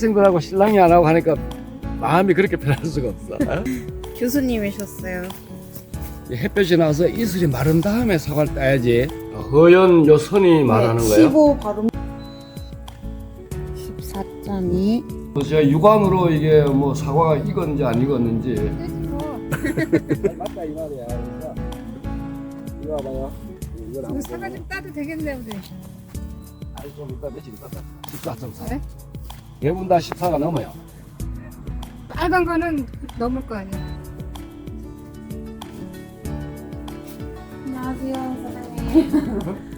학생들하고 신랑이 안 하고 하니까 마음이 그렇게 편할 수가 없어. 교수님이셨어요. 이 햇볕이 나서 이슬이 마른 다음에 사과를 따야지. 허연 요 선이 말하는 거예요. 15 바로 14.2그 제가 육안으로 이게 뭐 사과가 익었는지 안 익었는지. 맞다 이 말이야. 이거 봐봐요. 이거 이거 사과 좀 따도 되겠네 우리. 아니 좀 이따 며칠 있다. 14.4. 네? 대부분 다 14가 넘어요. 빨간 거는 넘을 거 아니야. 안녕하세요.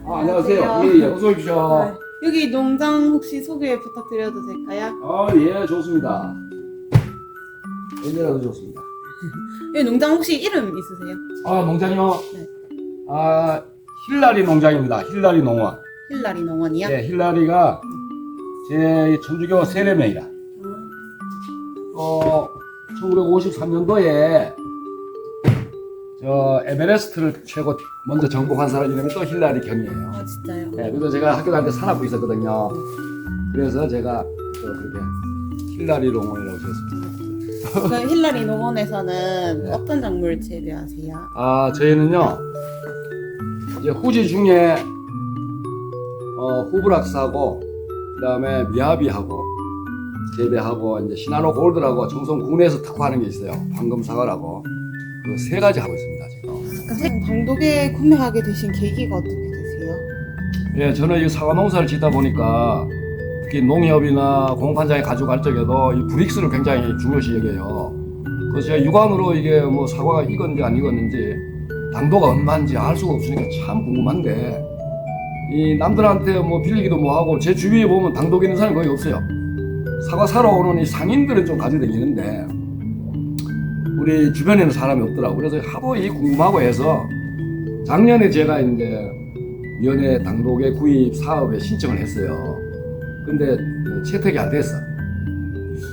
아, 안녕하세요. 예, 예, 어서 오십시오. 네. 여기 농장 혹시 소개 부탁드려도 될까요? 아, 예, 좋습니다. 언제라도 좋습니다. 여기 농장 혹시 이름 있으세요? 아, 농장이요? 네. 아, 힐라리 농장입니다. 힐라리 농원. 힐라리 농원이요? 네, 힐라리가 제 천주교 세례명이다. 어, 1953년도에 저 에베레스트를 최고 먼저 정복한 사람 이름이 또 힐라리 경이에요. 아 진짜요? 네, 그래서 제가 학교 다닐 때 산악부 있었거든요. 그래서 제가 또 그렇게 힐라리 농원이라고 지었습니다. 그 힐라리 농원에서는 네. 어떤 작물 재배하세요? 아, 저희는요, 이제 후지 중에, 어, 후브락사고, 그 다음에 미야비하고, 재배하고, 이제 시나노 골드라고 청송 군에서 특화하는 게 있어요. 황금사과라고. 그 세 가지 하고 있습니다, 지금. 선생님 방독에 구매하게 되신 계기가 어떻게 되세요? 예, 저는 이 사과 농사를 짓다 보니까, 특히 농협이나 공판장에 가져갈 적에도 이 브릭스를 굉장히 중요시 여겨요. 그래서 제가 육안으로 이게 뭐 사과가 익었는지 안 익었는지 당도가 얼마인지 알 수가 없으니까 참 궁금한데 이 남들한테 뭐 빌리기도 뭐하고 제 주위에 보면 당독 있는 사람이 거의 없어요. 사과 사러 오는 이 상인들은 좀 가지고 다니는데 우리 주변에는 사람이 없더라고. 그래서 하도 이 궁금하고 해서 작년에 제가 이제 위원회 당독의 구입 사업에 신청을 했어요. 근데 채택이 안 됐어.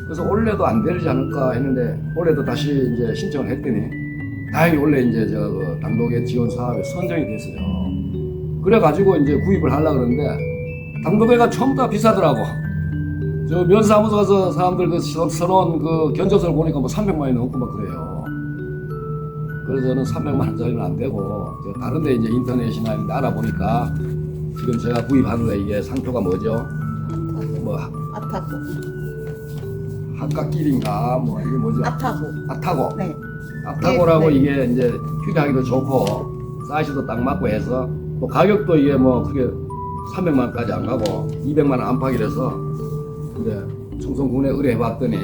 그래서 올해도 안 되지 않을까 했는데 올해도 다시 이제 신청을 했더니 다행히 원래 이제 저그 당독의 지원 사업에 선정이 됐어요. 그래가지고 이제 구입을 하려 그러는데 당독회가 처음 다 비싸더라고. 저 면사무소 가서 사람들 그 서- 서러운 그 견적서를 보니까 뭐 300만 원이 넘고 막 그래요. 그래서 저는 300만 원짜리는 안 되고 저 다른데 이제 인터넷이나 이런 데 알아보니까 지금 제가 구입하는 데 이게 상표가 뭐죠? 뭐 아타고 학과길인가 뭐 이게 뭐죠? 아타고 아타고 네 아타고라고 네. 이게 이제 휴대하기도 좋고 사이즈도 딱 맞고 해서 또 가격도 이게 뭐 크게 300만 원까지 안 가고 200만 원 안팎이라서 근데 청송군에 의뢰해봤더니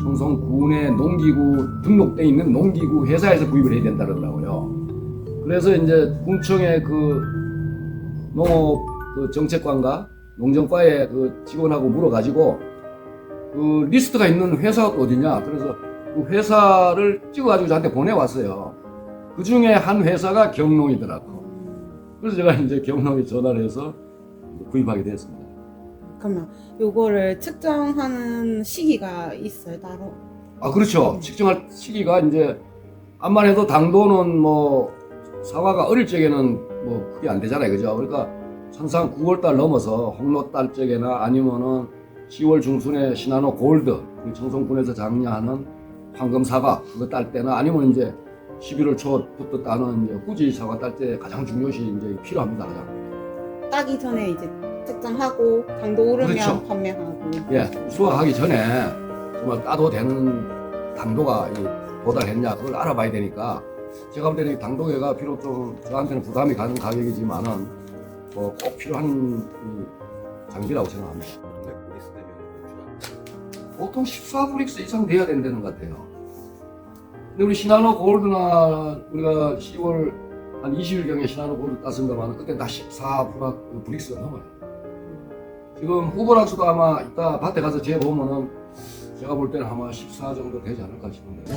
청송군에 농기구 등록돼 있는 농기구 회사에서 구입을 해야 된다 그러더라고요. 그래서 이제 군청의 그 농업 그 정책관과 농정과의 그 직원하고 물어가지고 그 리스트가 있는 회사가 어디냐 그래서 그 회사를 찍어가지고 저한테 보내왔어요. 그 중에 한 회사가 경농이더라고. 그래서 제가 이제 경농에 전화를 해서 구입하게 됐습니다. 그러면 요거를 측정하는 시기가 있어요 따로? 아, 그렇죠. 측정할 시기가 이제 암만 해도 당도는 뭐 사과가 어릴 적에는 뭐 그게 안 되잖아요. 그죠? 그러니까 항상 9월달 넘어서 홍로달 적에나 아니면은 10월 중순에 시나노 골드, 그 청송군에서 장려하는 황금 사과 그거 딸 때나 아니면 이제 11월 초부터 따는 이제 후지 사과 딸 때 가장 중요시 이제 필요합니다. 가장. 따기 전에 이제 측정하고 당도 오르면 그렇죠. 판매하고 예, 수확하기 전에 정말 따도 되는 당도가 이 도달했냐 그걸 알아봐야 되니까 제가 볼 때는 이 당도계가 비록 좀 저한테는 부담이 가는 가격이지만은 뭐 꼭 필요한 이 장비라고 생각합니다. 보통 14브릭스 이상 돼야 된다는 것 같아요. 근데 우리 시나노 골드나 우리가 10월 한 20일경에 시나노 골드 땄은가만 그때 다 14브릭스가 넘어요. 지금 후보락수도 아마 이따 밭에 가서 재 보면은 제가 볼 때는 아마 14 정도 되지 않을까 싶은데.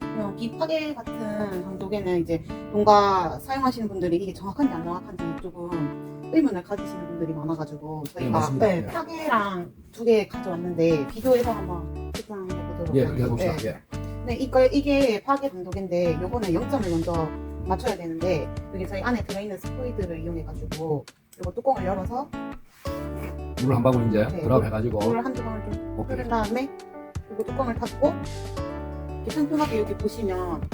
이런 비파괴 같은 강도계는 이제 농가 사용하시는 분들이 이게 정확한지 안 정확한지 조금 의문을 가지시는 분들이 많아가지고 네, 저희가. 네, 네. 파괴랑 두 개 가져왔는데 비교해서 한번 측정해 보도록 예. 네. 예. 네, 이거 이게 파괴 강도계인데 요거는 0점을 먼저 맞춰야 되는데 여기 저희 안에 들어있는 스포이드를 이용해가지고 요거 뚜껑을 열어서 물을 한 방울 이제 네. 드랍 해가지고 물을 한두 방울 좀 오케이. 뿌린 다음에 요거 뚜껑을 닫고 이렇게 평평하게 여기 보시면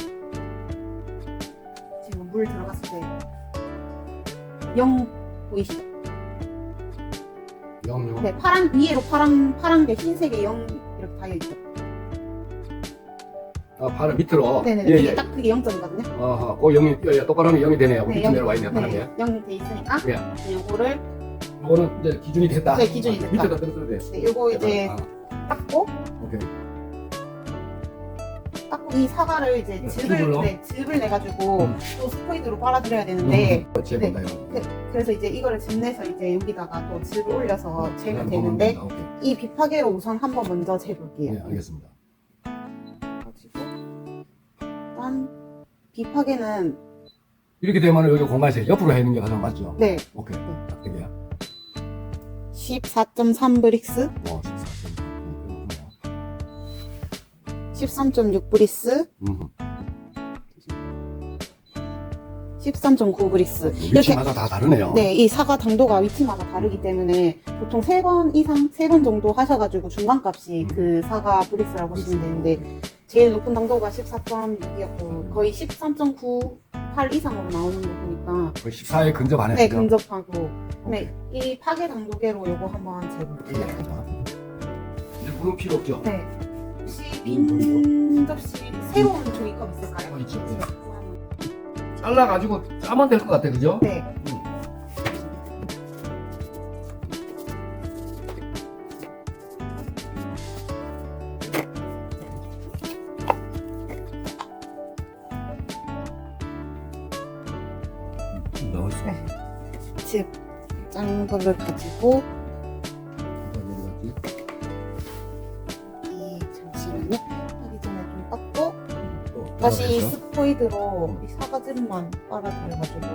지금 물 들어갔을 때 0 보이시죠? 영영. 네, 파란 위에로 파란 파란 게 흰색에 0 이렇게 달려 있죠. 아, 팔을 밑으로. 네네네. 예, 예. 딱 그게 0점이거든요. 아하, 그 영이 예, 예, 똑바로 하면 영이 되네요. 네, 영- 내려와 있네요. 네, 0이 돼 있으니까 예. 요거를 이거는 이제 기준이 됐다. 네, 기준이 됐다. 밑에다 떨어져야 돼. 네, 요거 이제 아, 닦고 오케이. 닦고 이 사과를 이제 네, 즙을? 네, 즙을 내 가지고 음. 또 스포이드로 빨아들여야 되는데 음, 제본다 이거. 그래서 이제 이거를 즙 내서 이제 여기다가 또 즙을 올려서 재면 그냥 되는데. 이 비파괴로 우선 한번 먼저 재볼게요. 예, 알겠습니다. 비파괴는 이렇게 되면 여기 공간에서 옆으로 해는 게 가장 맞죠? 네 오케이. 딱 되게. 14.3 브릭스, 뭐, 14점. 13.6 브릭스, 음. 13.9 브릭스 이렇게 위치마다 다 다르네요. 네, 이 사과 당도가 위치마다 다르기 때문에 보통 세번 이상, 세번 정도 하셔가지고 중간값이 그 사과 브릭스라고 보시면 되는데 제일 높은 당도가 14.6이었고 거의 13.98 이상으로 나오는 거 보니까 거의 14에 근접하네. 네, 그죠? 근접하고 네, 이 파괴 당도계로 요거 한번 예, 재볼게요. 자. 이제 물은 필요 없죠? 네. 혹시 빈 접시 새로운 종이컵 있을까요? 어, 있죠. 잘라가지고 짜면 될 것 같아, 그죠? 네. 넣을 수 네. 집 가지고 이 잠시만요. 닦고 다시 스포이드로 이 사과즙만 빨아들여가지고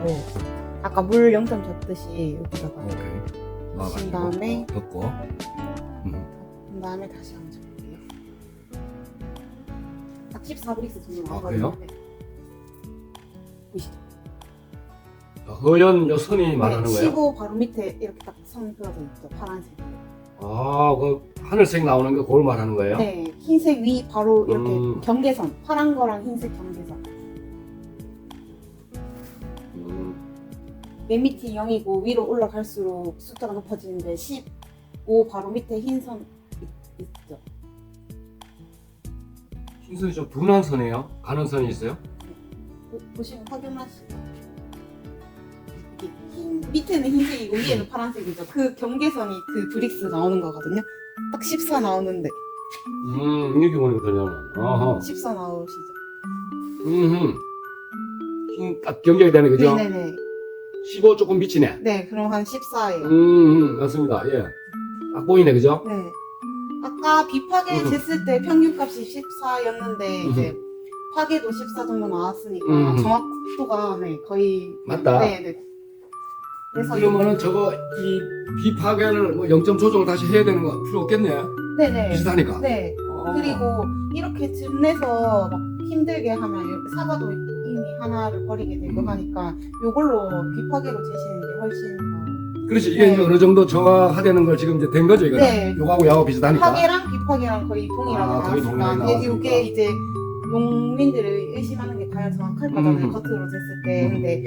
아까 물 0점 줬듯이 여기다가 오케이. 그 놔가지고 다음에 덮고. 음. 그 다음에 다시 한번 줘볼게요. 딱 14브릭스 정도 아. 그래요? 네. 보이시죠? 허연 요 선이 말하는 네, 거예요? 15 바로 밑에 이렇게 딱 선 그어져 있죠. 파란색으로. 아, 그 하늘색 나오는 거 그걸 말하는 거예요? 네, 흰색 위 바로 이렇게 음. 경계선, 파란 거랑 흰색 경계선. 음. 맨 밑이 0이고 위로 올라갈수록 숫자가 높아지는데 15 바로 밑에 흰선 있죠. 흰선이 좀 둔한 선이에요? 가는 선이 있어요? 보- 보시면 확인하시죠. 밑에는 흰색이고 위에는 파란색이죠. 그 경계선이 그 브릭스 나오는 거거든요. 딱 14 나오는데 음, 이렇게 보니까 되냐면. 아하. 14 나오시죠. 음, 흰, 딱 경계가 되네, 그죠? 네네네. 15 조금 미치네. 네, 그럼 한 14예요. 음, 음, 맞습니다. 예. 딱 보이네, 그죠? 네. 아까 비파괴 음. 쟀을 때 평균값이 14였는데 이제 파괴도 14 정도 나왔으니까 음. 정확도가 네, 거의 맞다. 네, 네. 그래서 그러면은 저거, 이 비파괴를 뭐 0점 조정을 다시 해야 되는 거 필요 없겠네. 네네. 비슷하니까. 네. 어. 그리고 이렇게 즙 내서 막 힘들게 하면 이렇게 사과도 이미 하나를 버리게 되고 음. 하니까 요걸로 비파괴로 재시는 게 훨씬 더 그렇지. 이게 네. 이제 어느 정도 정화되는 걸 지금 이제 된 거죠, 이거. 네. 요거하고 야하고 비슷하니까. 파괴랑 비파괴랑 거의 동일하게 아, 거의 동일하게 나왔으니까 이게- 나왔으니까. 이게 이제 농민들을 의심하는 게 과연 정확할까잖아요 음. 겉으로 쟀을 때 음. 근데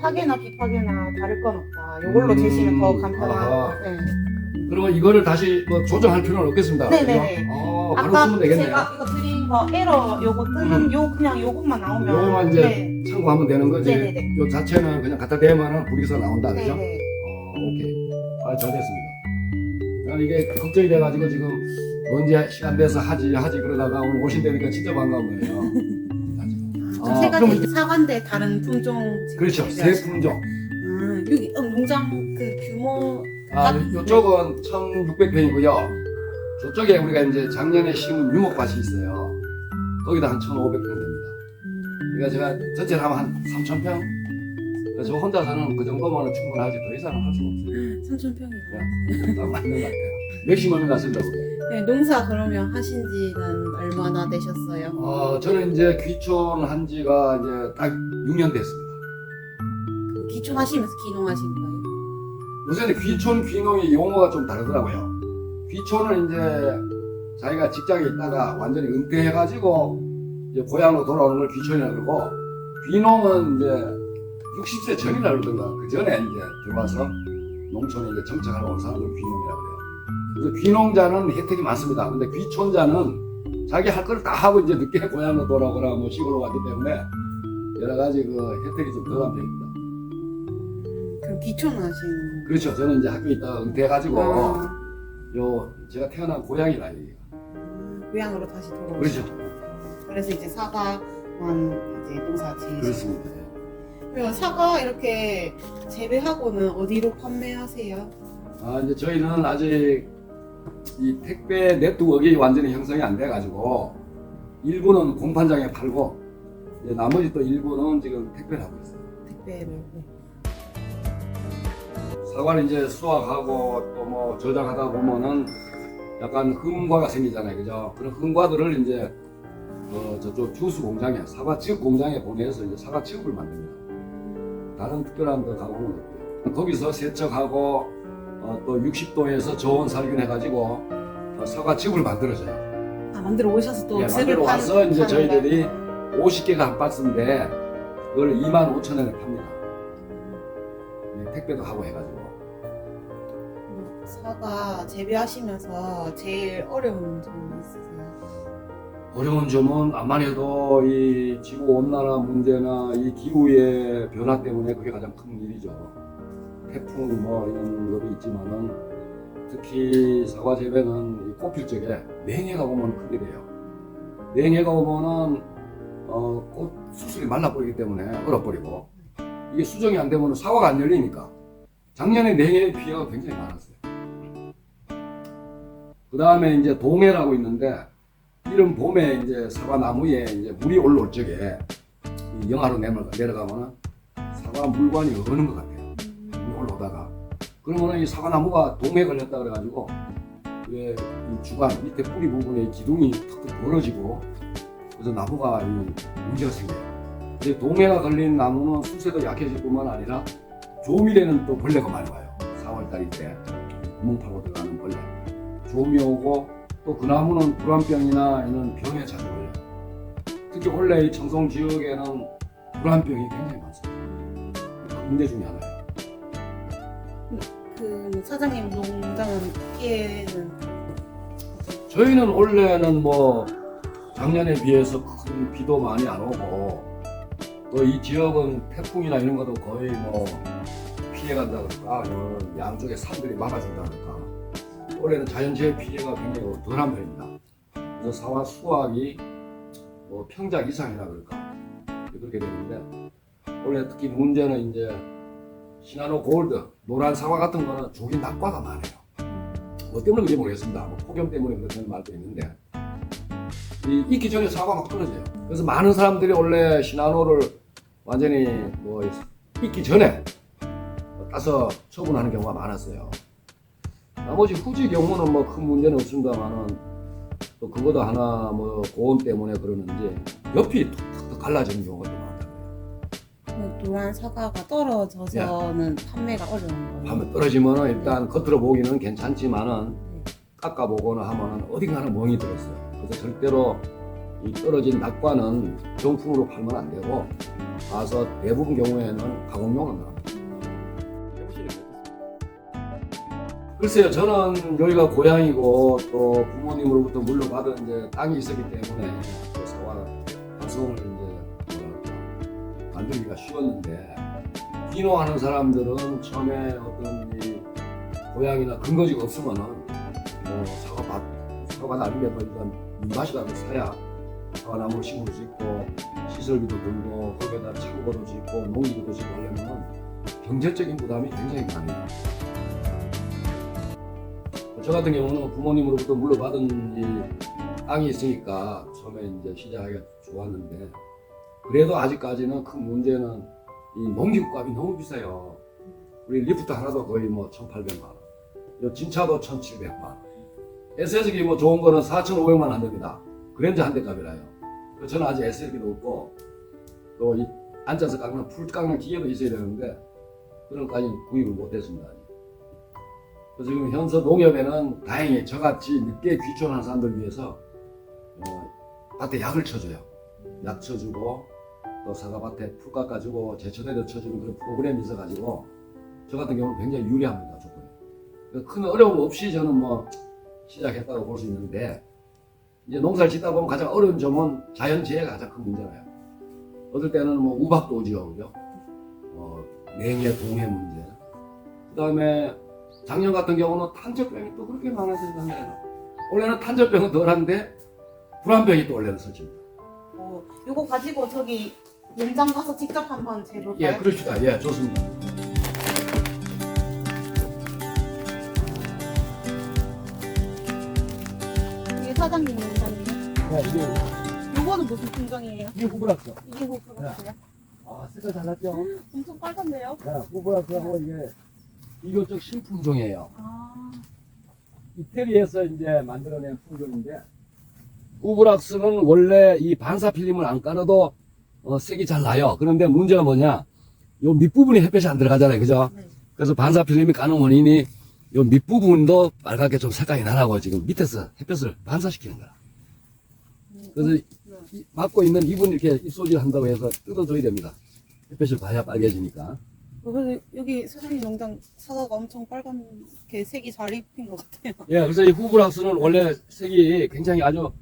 파괴나 비파괴나 다를 건 없다 요걸로 음. 재시면 더 아하. 간편하고 네. 그러면 이거를 다시 뭐 조정할 필요는 없겠습니다. 네네네. 그죠? 어, 바로 아까 쓰면 되겠네요. 제가 이거 드린 거 에러 요거 뜨는 음. 요 그냥 요것만 나오면 요거만 이제 네. 참고하면 되는 거지. 네네네. 요 자체는 그냥 갖다 대면은 불이서 나온다, 그죠? 네네. 어, 오케이. 아, 잘 됐습니다. 난 이게 걱정이 돼가지고 지금 언제 시간 돼서 하지, 하지 그러다가 오늘 오신다니까 진짜 반가운 거예요. 좀 아, 세 가지 그럼 사과인데 다른 품종 지금 그렇죠. 세 재배하시는 품종. 아, 여기 어, 농장 그 규모 아, 요- 요쪽은 1600평이고요. 저쪽에 우리가 이제 작년에 심은 유목밭이 있어요. 거기다 한 1500평 됩니다. 그러니까 제가 전체를 하면 한 3천 평. 그래서 저 혼자서는 그 정도면 충분하지 더 이상은 할 수가 없어요. 3천 평이요. 딱 맞는 것 같아요. 맥시멈이 맞습니다. 그게. 네, 농사 그러면 하신 지는 얼마나 되셨어요? 어, 저는 이제 귀촌 한 지가 이제 딱 6년 됐습니다. 그 기촌하시면서 기농하신 거예요? 요새는 귀촌, 귀농이 용어가 좀 다르더라고요. 귀촌은 이제 자기가 직장에 있다가 완전히 은퇴해가지고 이제 고향으로 돌아오는 걸 귀촌이라고 그러고 귀농은 이제 60세 전이라 그러던가 그 전에 이제 들어와서 농촌에 이제 정착하러 온 사람을 귀농이라고 그래요. 귀농자는 혜택이 많습니다. 근데 귀촌자는 자기 할걸다 하고 이제 늦게 고향으로 돌아오거나 뭐 시골로 갔기 때문에 여러 가지 그 혜택이 좀 편입니다. 그럼 기촌하신 그렇죠. 저는 이제 학교 있다가 은퇴해가지고 아, 요 제가 태어난 고향이라 이게. 아, 고향으로 다시 돌아오신 그렇죠. 그래서 이제 사과만 이제 농사 지으시고 그렇습니다. 그러면 사과 이렇게 재배하고는 어디로 판매하세요? 아 이제 저희는 아직 이 택배 네트워크가 완전히 형성이 안 돼가지고 일부는 공판장에 팔고 나머지 또 일부는 지금 택배를 하고 있어요. 택배를 네. 사과를 이제 수확하고 또 뭐 저장하다 보면은 약간 흠과가 생기잖아요, 그죠? 그런 흠과들을 이제 어, 저쪽 주스 공장에 사과 칩 공장에 보내서 이제 사과 칩을 만듭니다. 다른 특별한 그 가공은 없고요. 거기서 세척하고 어, 또 60도에서 저온 살균해가지고 어, 사과 칩을 만들어줘요. 아 만들어 오셔서 또 예, 만들어 판- 와서 이제 파는 저희들이 거예요? 50개가 한 박스인데 그걸 2만 5천 원에 팝니다. 예, 택배도 하고 해가지고. 음, 사과 재배하시면서 제일 어려운 점이 있으세요? 어려운 점은 해도 이 지구 온난화 문제나 이 기후의 변화 때문에 그게 가장 큰 일이죠. 태풍 뭐 이런 것도 있지만은 특히 사과 재배는 이 꽃필 적에 냉해가 오면 크게 돼요. 냉해가 오면은 어, 꽃 수술이 말라버리기 때문에 얼어버리고 이게 수정이 안 되면 사과가 안 열리니까 작년에 냉해 피해가 굉장히 많았어요. 그 다음에 이제 동해라고 있는데 이런 봄에 이제 사과 나무에 이제 물이 올라올 적에 이 영하로 내려- 내려가면은 사과 물관이 어는 것 같아요. 물이 올라오다가 그러면은 이 사과 나무가 동해 걸렸다 그래가지고 왜 이 주간 밑에 뿌리 부분에 이 기둥이 탁탁 벌어지고 그래서 나무가 이 문제가 생겨요. 근데 동해가 걸린 나무는 수세도 약해질 뿐만 아니라 조미래는 또 벌레가 많이 와요. 4월달일 때 구멍 파고 들어가는 벌레. 조미 오고 또 그 나무는 불안병이나 이런 병에 자주 걸려요. 특히 원래 이 청송 지역에는 불안병이 굉장히 많습니다. 큰 문제 중에 하나예요. 그 사장님 농장은 피해는 저희는 원래는 뭐 작년에 비해서 큰 비도 많이 안 오고 또 이 지역은 태풍이나 이런 것도 거의 뭐 피해간다 그럴까? 아니면 양쪽에 산들이 막아준다 그럴까. 올해는 자연재해 피해가 굉장히 덜한 편입니다. 그래서 사과 수확이 뭐 평작 이상이라 그럴까? 그렇게 되는데 올해 특히 문제는 이제 시나노 골드 노란 사과 같은 거는 조기 낙과가 많아요. 뭐 때문에 그런지 모르겠습니다. 뭐 폭염 때문에 그렇다는 말도 있는데 이 익기 전에 사과 막 떨어져요. 그래서 많은 사람들이 원래 시나노를 완전히 뭐 익기 전에 따서 처분하는 경우가 많았어요. 나머지 후지 경우는 뭐 큰 문제는 없습니다만은 또 그거도 하나 뭐 고온 때문에 그러는지 옆이 툭툭 갈라지는 경우가 노란 사과가 떨어져서는 판매가 어려운 거예요. 하면 떨어지면은 일단 겉으로 보기는 괜찮지만은 깎아 보거나 하면은 어딘가는 멍이 들었어요. 그래서 절대로 이 떨어진 낙과는 정품으로 팔면 안 되고 가서 대부분 경우에는 가공용으로 나옵니다. 글쎄요, 저는 여기가 고향이고 또 부모님으로부터 물려받은 이제 땅이 있었기 때문에 그 사과 뭐랄까 만들기가 쉬웠는데 귀농하는 사람들은 처음에 어떤 이 고향이나 근거지가 없으면은 뭐 사과밭 사과 나름대로 일단 민밭이라도 사야 사과나무를 심을 수 있고 시설비도 들고 거기에다 창고도 짓고 농기도 짓고 하려면은 경제적인 부담이 굉장히 많아요. 저 같은 경우는 부모님으로부터 물려받은 이 땅이 있으니까 처음에 이제 시작하기가 좋았는데 그래도 아직까지는 큰 문제는 이 농기구값이 너무 비싸요. 우리 리프트 하나도 거의 뭐 1,800만 원. 요 진차도 1,700만 원. SS기 뭐 좋은 거는 4,500만 원 한답니다. 그랜저 한 대 값이라요. 그 저는 아직 SS기도 없고 또 이 앉아서 깎는 풀 깎는 기계도 있어야 되는데 그런 까지 구입을 못했습니다. 그래서 지금 현서 농협에는 다행히 저같이 늦게 귀촌한 사람들 위해서 어, 밭에 약을 쳐줘요. 약 쳐주고 또 사과밭에 풀 깎아주고 제철에도 쳐주는 그런 프로그램이 있어가지고 저 같은 경우는 굉장히 유리합니다 조건이. 그큰 어려움 없이 저는 뭐 시작했다고 볼 수 있는데 이제 농사를 짓다 보면 가장 어려운 점은 자연재해가 가장 큰 문제라요. 어떨 때는 뭐 우박도 오지요, 그죠? 어, 냉해, 동해 문제. 그 다음에 작년 같은 경우는 탄저병이 또 그렇게 작년에는. 올해는 탄저병은 덜한데 불안병이 또 원래는 설칩니다. 어, 요거 가지고 저기 농장 가서 직접 한번 재볼까요? 예, 그럽시다. 예, 좋습니다. 이게 사장님 농장이에요? 예, 이게, 요거는 무슨 품종이에요? 이게 후브락스. 이게 호프라스요? 아, 색깔 달랐죠? 엄청 빨간데요? 야, 후브락스하고 이게 이것적 신품종이에요. 아, 이태리에서 이제 만들어낸 품종인데 후브락스는 원래 이 반사 필름을 안 깔아도 어, 색이 잘 나요. 그런데 문제가 뭐냐? 요 밑부분이 햇볕이 안 들어가잖아요. 그죠? 네. 그래서 반사 필름이 가는 원인이 요 밑부분도 빨갛게 좀 색깔이 나라고 지금 밑에서 햇볕을 반사시키는 거야. 그래서 이- 막고 있는 입은 이렇게 입소지를 한다고 해서 뜯어줘야 됩니다. 햇볕을 봐야 빨개지니까. 어, 그래서 여기 사장님 농장 사과가 엄청 빨간 게 색이 잘 입힌 것 같아요. 예, 그래서 이 후브락스는 원래 색이 굉장히 아주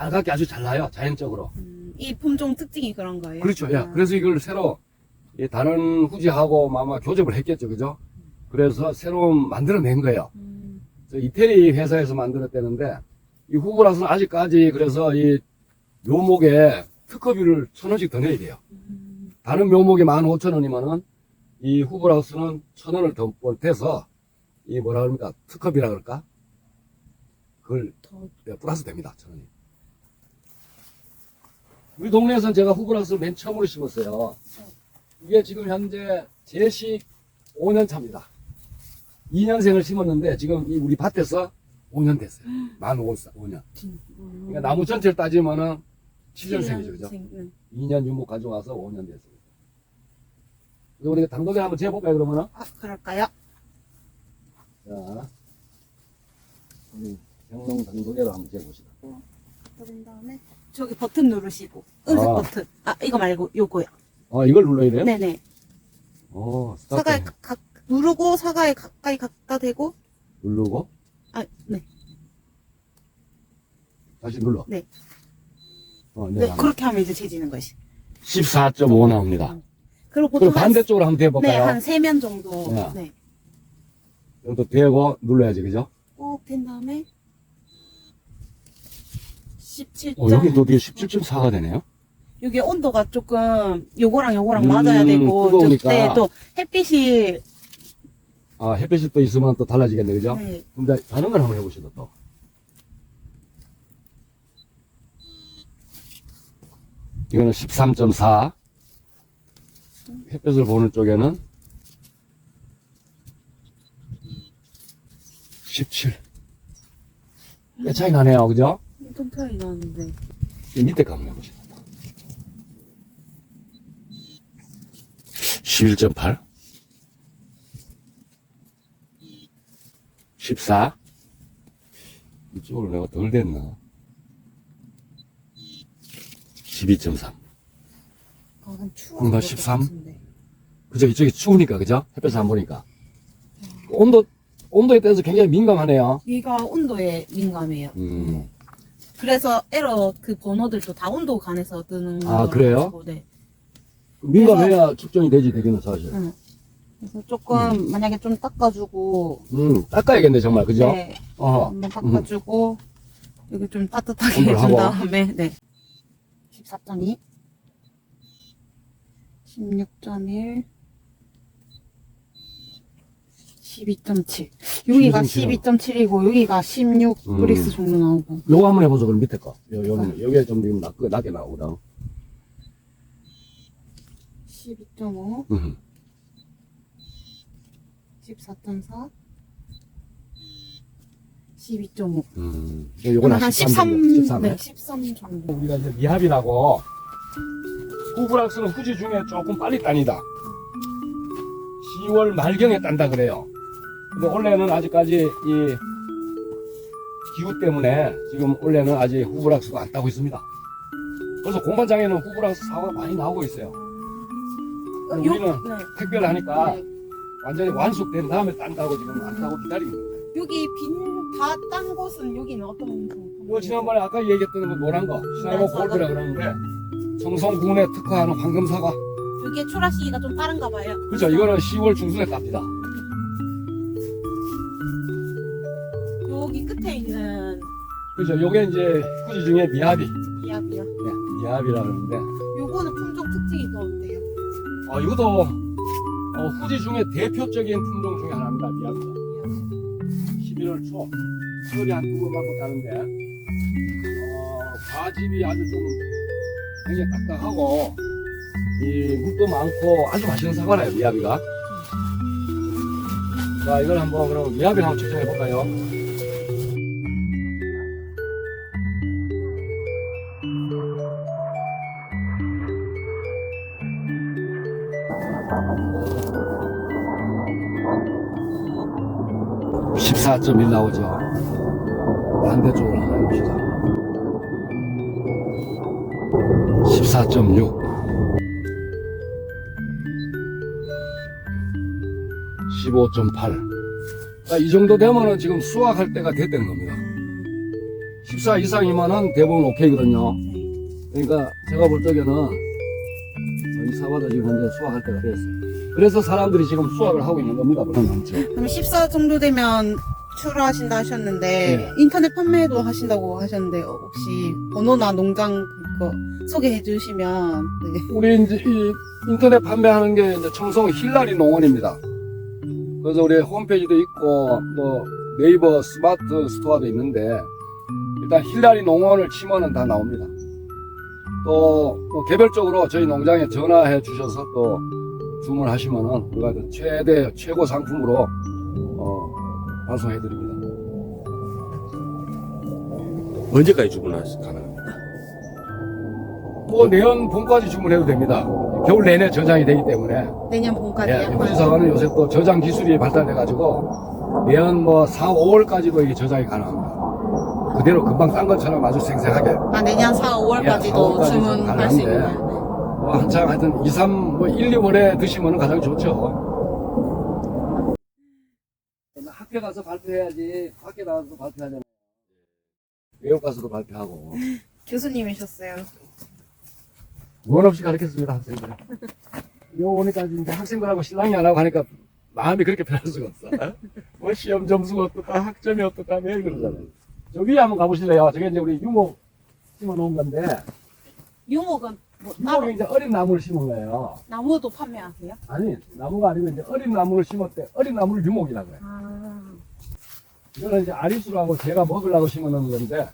빨갛게 아주 잘 나요. 자연적으로. 음, 이 품종 특징이 그런 거예요? 그렇죠. 예. 아, 그래서 이걸 새로 이 다른 후지하고 아마 교접을 했겠죠. 그죠? 그래서 새로 만들어낸 거예요. 음, 저 이태리 회사에서 만들었다는데 이 후브락스는 아직까지 그래서 이 묘목에 특허비를 천 원씩 더 내야 돼요. 음, 다른 묘목이 만 오천 원이면은 이 후브락스는 천 원을 더 보태서 이 뭐라 그럽니까 특허비라 그럴까? 그걸 더 예, 플러스 됩니다. 천 원이. 우리 동네에서는 제가 후브락스를 맨 처음으로 심었어요. 이게 지금 현재 제식 5년 차입니다. 2년생을 심었는데 지금 이 우리 밭에서 5년 됐어요. 만 5년. 진, 음, 그러니까 나무 전체를 따지면은 7년생이죠. 그죠? 7년생, 네. 2년 유목 가져와서 5년 됐습니다. 그래서 우리가 당도를 한번 재볼까요, 그러면은? 아, 그럴까요? 자, 우리 경동 당도계로 한번 재봅시다. 그런 다음에 저기 버튼 누르시고 은색 아. 버튼. 아 이거 말고 요거요. 아, 이걸 눌러야 돼요? 네네. 어, 스타트. 사과에 가, 가- 누르고 사과에 가까이 갖다 대고. 누르고, 아 네. 다시 눌러. 네. 어, 네, 네. 그렇게 하면 이제 재지는 것이. 14.5 나옵니다. 그리고 보통 그럼 반대쪽으로 한번 대볼까요? 한 세 면 정도. 네. 네. 이것도 대고 눌러야지, 그죠? 꼭 된 다음에 17. 어, 여기 또 뒤에 17.4가 되네요. 여기 온도가 조금 요거랑 요거랑 음, 맞아야 되고 뜨거우니까. 네, 또 햇빛이 아, 햇빛이 또 있으면 또 달라지겠네, 그죠? 네, 근데 다른 걸 한번 해보시다, 또. 이거는 13.4. 햇볕을 보는 쪽에는 17. 꽤 차이 나네요, 그죠? 좀 차이 나는데 이 밑에 거 한번 해보시다. 11.8. 14. 이쪽으로 내가 덜 됐나? 12.3. 그건 추워. 그럼 나 13? 그죠? 이쪽이 추우니까, 그죠? 햇볕을 안 보니까. 온도, 온도에 대해서 굉장히 민감하네요. 얘가 온도에 민감해요. 음. 그래서 에러 그 번호들도 다 온도 간에서 뜨는 아, 거라가지고, 그래요? 네. 민감해야 측정이 되지, 되기는 사실. 응. 그래서 조금 만약에 좀 닦아주고 음, 닦아야겠네, 정말, 그죠? 네, 어. 한번 닦아주고 여기 좀 따뜻하게 해준 하고. 다음에 네. 14.2 16.1 12.7 여기가 12.7이고 여기가 16 음. 브릭스 정도 나오고 요거 한번 해보죠, 그럼 밑에 거. 요, 요, 여기에 좀 지금 낮게, 낮게 나오거든. 12.5, 음. 14.4, 12.5. 음. 요건 한 13, 13. 네, 13 정도. 우리가 이제 미합이라고 후브락스는 후지 중에 조금 빨리 따니다. 10월 말경에 딴다 그래요. 근데 원래는 아직까지 이 기후 때문에 지금 원래는 아직 후브락스가 안 따고 있습니다. 그래서 공판장에는 후브락스 사고가 많이 나오고 있어요. 어, 우리는 네. 택배를 하니까 네. 완전히 완숙된 다음에 딴다고 지금 안 따고 기다리고 있는 거예요. 여기 빈 다 딴 곳은 여기는 어떤 거? 이거 지난번에 아까 얘기했던 거 노란 거 시나모 네, 골드라 그러는데 청송군에 특화하는 황금사과 이게 출하 시기가 좀 빠른가 봐요. 그렇죠. 이거는 10월 중순에 땁니다. 그렇죠. 요게 이제 후지 중에 미합이. 이야기요. 네, 미합이라 그러는데. 요거는 품종 특징이 더 어때요? 어, 이것도 어, 후지 중에 대표적인 품종 중에 하나입니다. 미합이가. 11월 초. 철이 한두 번만 못하는데, 어, 과즙이 아주 좀 굉장히 딱딱하고, 이 물도 많고 아주 맛있는 사과라요, 미합이가. 자, 이걸 한번 그럼 미합이 한번 측정해 볼까요? (14.1) 나오죠 반대쪽으로 한번 해봅시다 (14.6) 15.8. 자, 이 정도 되면은 지금 수확할 때가 됐다는 겁니다. 14 이상이면은 대부분 오케이거든요. 그러니까 제가 볼 적에는 이 사과도 지금 현재 수확할 때가 됐어요. 그래서 사람들이 지금 수확을 하고 있는 겁니다. 그럼 14 정도 되면 출하하신다 하셨는데 네. 인터넷 판매도 하신다고 하셨는데 혹시 번호나 농장 그거 소개해 주시면 네. 우리 이제 이 인터넷 판매하는 게 이제 청송 힐라리 농원입니다. 그래서 우리 홈페이지도 있고 뭐 네이버 스마트 스토어도 있는데 일단 힐라리 농원을 치면은 다 나옵니다. 또뭐 개별적으로 저희 농장에 전화해 주셔서 또 주문하시면은 우리가 또 최대 최고 상품으로 어, 발송해 드립니다. 언제까지 주문하시 가능합니까? 뭐 내년 봄까지 주문해도 됩니다. 겨울 내내 저장이 되기 때문에 내년 예, 봄까지요? 후지사과는 요새 또 저장 기술이 발달돼 가지고 내년 뭐 4, 5월까지도 이게 저장이 가능합니다. 그대로 금방 딴 것처럼 아주 생생하게. 아 내년 4, 5월까지도 예, 4월까지 좀 주문할 수. 있는 뭐 한창 하여튼 2, 3, 뭐 1, 2월에 드시면 가장 좋죠. 학교 가서 발표해야지. 밖에 나가서 발표하잖아요. 외국 가서도 발표하고. 교수님이셨어요. 원 없이 가르쳤습니다, 학생들. 요 오니까 이제 학생들하고 신랑이 안 하고 하니까 마음이 그렇게 편할 수가 없어. 뭐 시험 점수가 어떨까, 학점이 어떨까, 매일 그러잖아요. 저 위에 한번 가보실래요? 저게 이제 우리 유목 심어 놓은 건데, 유목은 뭐 따로 유목이 이제 어린 나무를 심은 거예요. 나무도 판매하세요? 아니, 나무가 아니고 이제 어린 나무를 심었대. 어린 나무를 유목이라고 해요. 아 이거는 이제 아리수라고 제가 먹으려고 심어 놓은 건데,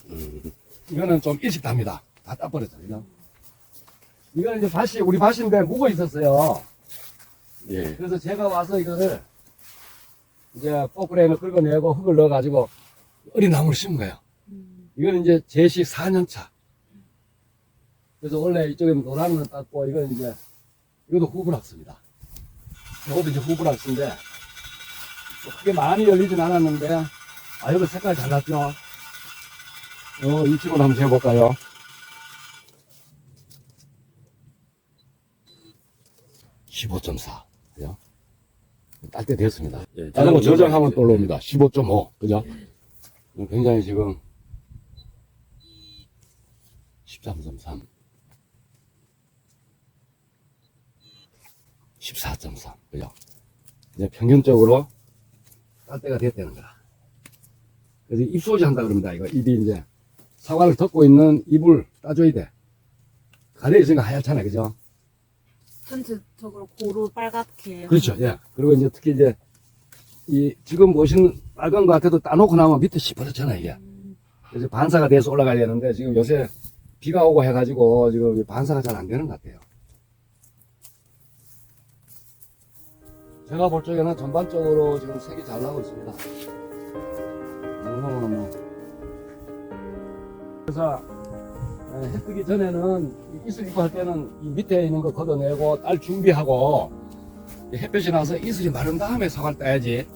이거는 좀 일찍 답니다. 다 따버렸죠, 그죠? 이거는 이제 밭이, 우리 밭인데 묵어 있었어요. 예. 그래서 제가 와서 이거를 이제 포크레인을 긁어내고 흙을 넣어가지고 어린 나무를 심은 거예요. 이거는 이제 제시 4년 차. 그래서 원래 이쪽에는 노란은 땄고 이건 이제 이것도 후브락스입니다. 이것도 이제 후브락스인데 크게 많이 열리진 않았는데 아 이거 색깔 잘 났죠? 어, 이 친구를 한번 재볼까요? (15.4) 그죠? 딸 때 됐습니다. 예, 자전거 저는 저장하면 또 올라옵니다. 15.5. 그죠? 굉장히 지금 13.3. 14.3. 그죠? 이제 평균적으로 딸 때가 됐다는 거야. 그래서 입소지 한다 그럽니다. 이거 입이 이제 사과를 덮고 있는 입을 따줘야 돼. 가래 있으니까 하얗잖아. 그죠? 전체적으로 고루 빨갛게 그렇죠. 예. 그리고 이제 특히 이제 이 지금 보시는 빨간 거 같아도 따놓고 나면 밑에 시퍼졌잖아요, 이게. 그래서 반사가 돼서 올라가야 되는데 지금 요새 비가 오고 해가지고 지금 반사가 잘 안 되는 것 같아요. 제가 볼 적에는 전반적으로 지금 색이 잘 나고 있습니다. 영상으로 뭐. 그래서 에, 해 뜨기 전에는 이 이슬 입고 할 때는 이 밑에 있는 거 걷어내고 딸 준비하고 이 햇볕이 나서 이슬이 마른 다음에 사과를 따야지.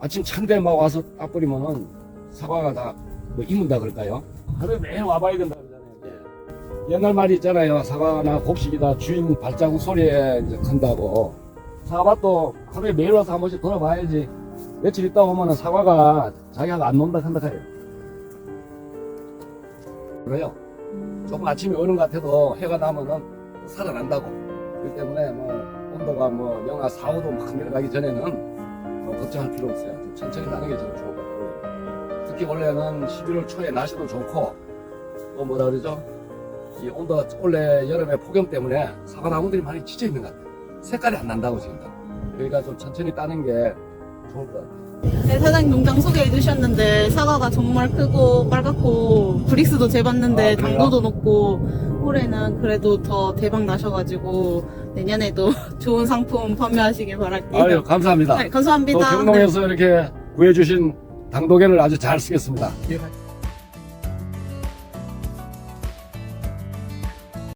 아침 찬데 막 와서 따버리면은 사과가 다 뭐 익는다 그럴까요? 하루에 매일 와봐야 된다 그러잖아요. 옛날 말이 있잖아요. 사과나 곡식이다 주인 발자국 소리에 이제 큰다고. 사과밭도 하루에 매일 와서 한 번씩 돌아봐야지. 며칠 있다 오면은 사과가 자기가 안 논다 한다 해요. 그래요. 조금 아침에 오는 것 같아도 해가 나면은 살아난다고. 그렇기 때문에 뭐 온도가 뭐 영하 4, 5도 막 내려가기 전에는 뭐 걱정할 필요 없어요. 좀 천천히 나는 게 제일 좋을 것 같고요. 특히 원래는 11월 초에 날씨도 좋고 또 뭐라 그러죠? 이 온도 원래 여름에 폭염 때문에 사과나무들이 많이 지쳐 있는 것 같아요. 색깔이 안 난다고 지금. 그러니까 좀 천천히 따는 게 좋을 것 같아요. 네, 사장님 농장 소개해 주셨는데 사과가 정말 크고 빨갛고 브릭스도 재봤는데 아? 당도도 높고 올해는 그래도 더 대박 나셔가지고 내년에도 좋은 상품 판매하시길 바랄게요. 아유 감사합니다. 네, 감사합니다. 또 경동에서 이렇게 구해주신 당도견을 아주 잘 쓰겠습니다. 네.